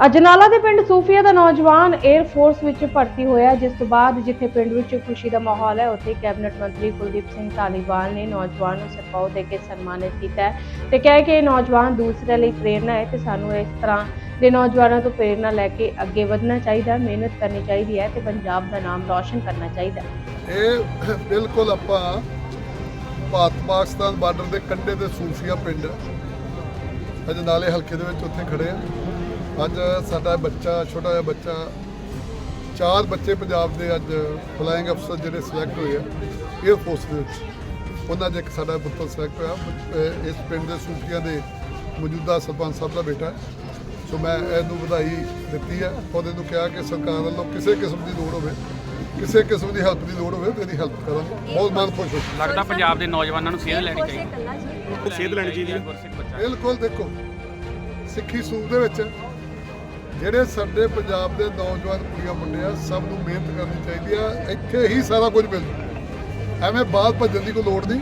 ਅਜਨਾਲਾ ਦੇ ਪਿੰਡ ਸੂਫੀਆ ਦਾ ਨੌਜਵਾਨ 에ਅਰ ਫੋਰਸ ਵਿੱਚ ਭਰਤੀ ਹੋਇਆ, ਜਿਸ ਤੋਂ ਬਾਅਦ ਜਿੱਥੇ ਪਿੰਡ ਵਿੱਚ ਖੁਸ਼ੀ ਦਾ ਮਾਹੌਲ ਹੈ, ਉੱਥੇ ਕੈਬਨਿਟ ਮੰਤਰੀ ਕੁਲਦੀਪ ਸਿੰਘ ਧਾਲੀਵਾਲ ਨੇ ਨੌਜਵਾਨ ਨੂੰ ਸਰਪਾਉ ਦੇ ਕੇ ਸਨਮਾਨਿਤ ਕੀਤਾ ਤੇ ਕਹਿ ਕੇ ਇਹ ਨੌਜਵਾਨ ਦੂਸਰਿਆਂ ਲਈ ਪ੍ਰੇਰਨਾ ਹੈ ਤੇ ਸਾਨੂੰ ਇਸ ਤਰ੍ਹਾਂ ਦੇ ਨੌਜਵਾਨਾਂ ਤੋਂ ਪ੍ਰੇਰਨਾ ਲੈ ਕੇ ਅੱਗੇ ਵਧਣਾ ਚਾਹੀਦਾ, ਮਿਹਨਤ ਕਰਨੀ ਚਾਹੀਦੀ ਹੈ ਤੇ ਪੰਜਾਬ ਦਾ ਨਾਮ ਰੌਸ਼ਨ ਕਰਨਾ ਚਾਹੀਦਾ ਇਹ ਬਿਲਕੁਲ ਆਪਾਂ ਭਾਰਤ ਪਾਕਿਸਤਾਨ ਬਾਰਡਰ ਦੇ ਕੰਢੇ ਤੇ ਸੂਫੀਆ ਪਿੰਡ ਅੱਜ ਹਲਕੇ ਦੇ ਵਿੱਚ ਉੱਥੇ ਖੜੇ ਆ ਅੱਜ ਸਾਡਾ ਬੱਚਾ ਛੋਟਾ ਜਿਹਾ ਬੱਚਾ ਚਾਰ ਬੱਚੇ ਪੰਜਾਬ ਦੇ ਅੱਜ ਫਲਾਈਂਗ ਅਫਸਰ ਜਿਹੜੇ ਸਿਲੈਕਟ ਹੋਏ ਆ 에ਅਰ ਫੋਰਸ ਦੇ ਵਿੱਚ। ਉਹਨਾਂ 'ਚ ਇੱਕ ਸਾਡਾ ਪੁੱਤਰ ਸਿਲੈਕਟ ਹੋਇਆ। ਇਸ ਪਿੰਡ ਦੇ ਸੂਫੀਆ ਦੇ ਮੌਜੂਦਾ ਸਰਪੰਚ ਸਾਹਿਬ ਦਾ ਬੇਟਾ। ਹੈ। ਸੋ ਮੈਂ ਇਹਨੂੰ ਵਧਾਈ ਦਿੱਤੀ ਹੈ। ਉਹਦੇ ਨੂੰ ਕਿਹਾ ਕਿ ਸਰਕਾਰ ਵੱਲੋਂ ਕਿਸੇ ਕਿਸਮ ਦੀ ਲੋੜ ਹੋਵੇ ਕਿਸੇ ਕਿਸਮ ਦੀ ਹੈਲਪ ਦੀ ਲੋੜ ਹੋਵੇ ਤੇ ਇਹਦੀ ਹੈਲਪ ਕਰਾਂਗੇ ਬਹੁਤ ਮਨ ਖੁਸ਼ ਹੋ। ਲੱਗਦਾ ਪੰਜਾਬ ਦੇ ਨੌਜਵਾਨਾਂ ਨੂੰ ਸੇਧ ਲੈਣੀ ਚਾਹੀਦੀ ਸੇਧ ਲੈਣੀ ਚਾਹੀਦੀ ਹੈ। ਬਿਲਕੁਲ ਦੇਖੋ ਸਿੱਖੀ ਸੂਰ ਦੇ ਵਿੱਚ ਜਿਹੜੇ ਸਾਡੇ ਪੰਜਾਬ ਦੇ ਨੌਜਵਾਨ ਕੁੜੀਆਂ ਮੁੰਡੇ ਆ, ਸਭ ਨੂੰ ਮਿਹਨਤ ਕਰਨੀ ਚਾਹੀਦੀ ਆ, ਇੱਥੇ ਹੀ ਸਾਰਾ ਕੁਝ ਮਿਲ ਜੂ ਐਵੇਂ ਬਾਹਰ ਭੱਜਣ ਦੀ ਕੋਈ ਲੋੜ ਨਹੀਂ।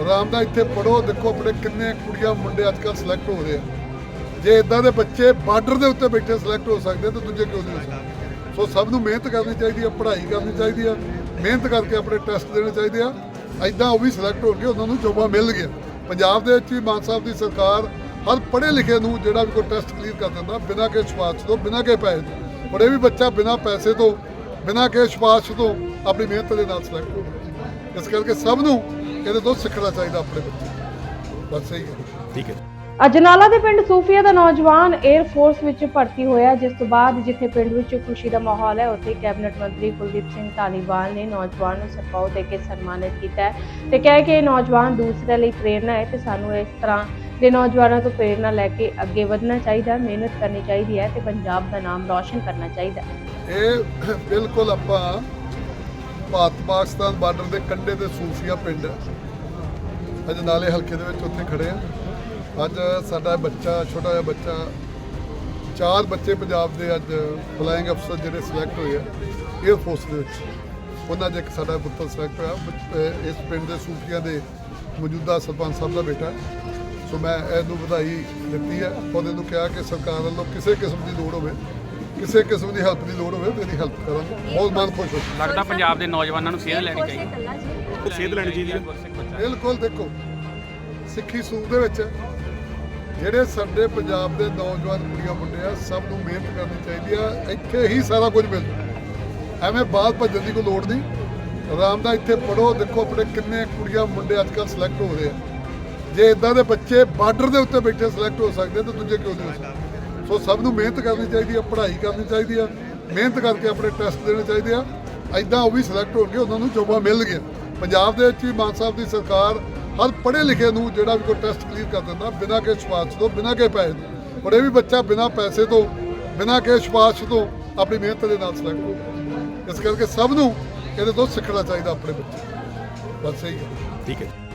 ਆਰਾਮ ਨਾਲ ਇੱਥੇ ਪੜੋ ਦੇਖੋ ਆਪਣੇ ਕਿੰਨੇ ਕੁੜੀਆਂ ਮੁੰਡੇ ਅੱਜ ਕੱਲ੍ਹ ਸਿਲੈਕਟ ਹੋ ਰਹੇ ਆ। ਜੇ ਇਦਾਂ ਦੇ ਬੱਚੇ ਬਾਰਡਰ ਦੇ ਉੱਤੇ ਬੈਠੇ ਸਿਲੈਕਟ ਹੋ ਸਕਦੇ ਤਾਂ ਦੂਜੇ ਕਿਉਂ ਨਹੀਂ ਹੋ ਸਕਦੇ? ਸੋ ਸਭ ਨੂੰ ਮਿਹਨਤ ਕਰਨੀ ਚਾਹੀਦੀ ਆ, ਪੜ੍ਹਾਈ ਕਰਨੀ ਚਾਹੀਦੀ ਆ, ਮਿਹਨਤ ਕਰਕੇ ਆਪਣੇ ਟੈਸਟ ਦੇਣੇ ਚਾਹੀਦੇ ਆ। ਐਦਾਂ ਉਹ ਵੀ ਸਿਲੈਕਟ ਹੋ ਹੋਣਗੇ, ਉਹਨਾਂ ਨੂੰ ਜੋਬਾਂ ਮਿਲ ਗਿਆ। ਪੰਜਾਬ ਦੇ ਵਿੱਚ ਵੀ ਮਾਨ ਸਾਹਿਬ ਦੀ ਸਰਕਾਰ ਹਰ ਪੜ੍ਹੇ ਲਿਖੇ ਨੂੰ ਜਿਹੜਾ ਵੀ ਕੋਈ ਟੈਸਟ ਕਲੀਅਰ ਕਰ ਦਿੰਦਾ, ਬਿਨਾਂ ਕਿਸੇ ਸਿਫਾਰਿਸ਼ ਤੋਂ, ਬਿਨਾਂ ਕਿਸੇ ਪੈਸੇ ਤੋਂ। ਪਰ ਇਹ ਵੀ ਬੱਚਾ ਬਿਨਾਂ ਪੈਸੇ ਤੋਂ, ਬਿਨਾਂ ਕਿਸੇ ਸਿਫਾਰਿਸ਼ ਤੋਂ ਆਪਣੀ ਮਿਹਨਤ ਦੇ ਨਾਲ ਸਿਲੈਕਟ ਹੋ ਇਸ ਕਰਕੇ ਸਭ ਨੂੰ ਇਹਦੇ ਤੋਂ ਸਿੱਖਣਾ ਚਾਹੀਦਾ ਆਪਣੇ ਬੱਚੇ ਬਸ ਸਹੀ ਹੈ। ਠੀਕ ਹੈ। ਅਜਨਾਲਾ ਦੇ ਪਿੰਡ ਸੂਫੀਆ ਦਾ ਨੌਜਵਾਨ 에ਅਰ ਫੋਰਸ ਵਿੱਚ ਭਰਤੀ ਹੋਇਆ, ਜਿਸ ਤੋਂ ਬਾਅਦ ਜਿੱਥੇ ਪਿੰਡ ਵਿੱਚ ਖੁਸ਼ੀ ਦਾ ਮਾਹੌਲ ਹੈ, ਉੱਥੇ ਕੈਬਨਿਟ ਮੰਤਰੀ ਕੁਲਦੀਪ ਸਿੰਘ ਧਾਲੀਵਾਲ ਨੇ ਨੌਜਵਾਨ ਨੂੰ ਸਰਪਾਉ ਦੇ ਕੇ ਸਨਮਾਨਿਤ ਕੀਤਾ ਤੇ ਕਹਿ ਕੇ ਇਹ ਨੌਜਵਾਨ ਦੂਸਰਿਆਂ ਲਈ ਪ੍ਰੇਰਨਾ ਹੈ ਤੇ ਸਾਨੂੰ ਇਸ ਤਰ੍ਹਾਂ ਦੇ ਨੌਜਵਾਨਾਂ ਤੋਂ ਪ੍ਰੇਰਨਾ ਲੈ ਕੇ ਅੱਗੇ ਵਧਣਾ ਚਾਹੀਦਾ, ਮਿਹਨਤ ਕਰਨੀ ਚਾਹੀਦੀ ਹੈ ਤੇ ਪੰਜਾਬ ਦਾ ਨਾਮ ਰੌਸ਼ਨ ਕਰਨਾ ਚਾਹੀਦਾ ਇਹ ਬਿਲਕੁਲ ਆਪਾਂ ਭਾਰਤ ਪਾਕਿਸਤਾਨ ਬਾਰਡਰ ਦੇ ਕੰਢੇ ਤੇ ਸੂਫੀਆ ਪਿੰਡ ਅੱਜ ਹਲਕੇ ਦੇ ਵਿੱਚ ਉੱਥੇ ਖੜੇ ਆ ਅੱਜ ਸਾਡਾ ਬੱਚਾ ਛੋਟਾ ਜਿਹਾ ਬੱਚਾ ਚਾਰ ਬੱਚੇ ਪੰਜਾਬ ਦੇ ਅੱਜ ਫਲਾਈਂਗ ਅਫਸਰ ਜਿਹੜੇ ਸਿਲੈਕਟ ਹੋਏ ਆ 에ਅਰ ਫੋਰਸ ਦੇ ਵਿੱਚ। ਉਹਨਾਂ 'ਚ ਇੱਕ ਸਾਡਾ ਪੁੱਤਰ ਸਿਲੈਕਟ ਹੋਇਆ। ਇਸ ਪਿੰਡ ਦੇ ਸੂਫੀਆ ਦੇ ਮੌਜੂਦਾ ਸਰਪੰਚ ਸਾਹਿਬ ਦਾ ਬੇਟਾ। ਸੋ ਮੈਂ ਇਹਨੂੰ ਵਧਾਈ ਦਿੱਤੀ ਹੈ। ਉਹਦੇ ਨੂੰ ਕਿਹਾ ਕਿ ਸਰਕਾਰ ਵੱਲੋਂ ਕਿਸੇ ਕਿਸਮ ਦੀ ਲੋੜ ਹੋਵੇ ਕਿਸੇ ਕਿਸਮ ਦੀ ਹੈਲਪ ਦੀ ਲੋੜ ਹੋਵੇ ਤੇ ਇਹਦੀ ਹੈਲਪ ਕਰਾਂਗੇ। ਬਹੁਤ ਮਨ ਖੁਸ਼ ਹੋ ਲੱਗਦਾ ਪੰਜਾਬ ਦੇ ਨੌਜਵਾਨਾਂ ਨੂੰ ਸੇਧ ਲੈਣੀ ਚਾਹੀਦੀ। ਸੇਧ ਲੈਣੀ ਚਾਹੀਦੀ ਬਿਲਕੁਲ ਦੇਖੋ ਸਿੱਖੀ ਸੂਰ ਦੇ ਵਿੱਚ ਜਿਹੜੇ ਸਾਡੇ ਪੰਜਾਬ ਦੇ ਨੌਜਵਾਨ ਕੁੜੀਆਂ ਮੁੰਡੇ ਆ, ਸਭ ਨੂੰ ਮਿਹਨਤ ਕਰਨੀ ਚਾਹੀਦੀ ਆ, ਇੱਥੇ ਹੀ ਸਾਰਾ ਕੁਝ ਮਿਲ ਐਵੇਂ ਬਾਹਰ ਭੱਜਣ ਦੀ ਕੋਈ ਲੋੜ ਨਹੀਂ। ਆਰਾਮ ਨਾਲ ਇੱਥੇ ਪੜੋ ਦੇਖੋ ਆਪਣੇ ਕਿੰਨੇ ਕੁੜੀਆਂ ਮੁੰਡੇ ਅੱਜ ਕੱਲ੍ਹ ਸਿਲੈਕਟ ਹੋ ਰਹੇ ਆ। ਜੇ ਇਦਾਂ ਦੇ ਬੱਚੇ ਬਾਰਡਰ ਦੇ ਉੱਤੇ ਬੈਠੇ ਸਿਲੈਕਟ ਹੋ ਸਕਦੇ ਤਾਂ ਦੂਜੇ ਕਿਉਂ ਨਹੀਂ ਹੋ ਸਕਦੇ? ਸੋ ਸਭ ਨੂੰ ਮਿਹਨਤ ਕਰਨੀ ਚਾਹੀਦੀ ਆ, ਪੜ੍ਹਾਈ ਕਰਨੀ ਚਾਹੀਦੀ ਆ, ਮਿਹਨਤ ਕਰਕੇ ਆਪਣੇ ਟੈਸਟ ਦੇਣੇ ਚਾਹੀਦੇ ਆ। ਐਦਾਂ ਉਹ ਵੀ ਸਿਲੈਕਟ ਹੋਣਗੇ, ਉਹਨਾਂ ਨੂੰ ਜੋਬਾਂ ਮਿਲ ਗਿਆ। ਪੰਜਾਬ ਦੇ ਵਿੱਚ ਵੀ ਮਾਨ ਸਾਹਿਬ ਦੀ ਸਰਕਾਰ ਹਰ ਪੜ੍ਹੇ ਲਿਖੇ ਨੂੰ ਜਿਹੜਾ ਵੀ ਕੋਈ ਟੈਸਟ ਕਲੀਅਰ ਕਰ ਦਿੰਦਾ, ਬਿਨਾਂ ਕਿਸੇ ਸਿਫਾਰਿਸ਼ ਤੋਂ, ਬਿਨਾਂ ਕਿਸੇ ਪੈਸੇ ਤੋਂ। ਪਰ ਇਹ ਵੀ ਬੱਚਾ ਬਿਨਾਂ ਪੈਸੇ ਤੋਂ, ਬਿਨਾਂ ਕਿਸੇ ਸਿਫਾਰਿਸ਼ ਤੋਂ ਆਪਣੀ ਮਿਹਨਤ ਦੇ ਨਾਲ ਸਿਲੈਕਟ ਹੋ ਗਿਆ ਇਸ ਕਰਕੇ ਸਭ ਨੂੰ ਇਹਦੇ ਤੋਂ ਸਿੱਖਣਾ ਚਾਹੀਦਾ ਆਪਣੇ ਬੱਚੇ ਬਸ ਸਹੀ ਹੈ। ਠੀਕ ਹੈ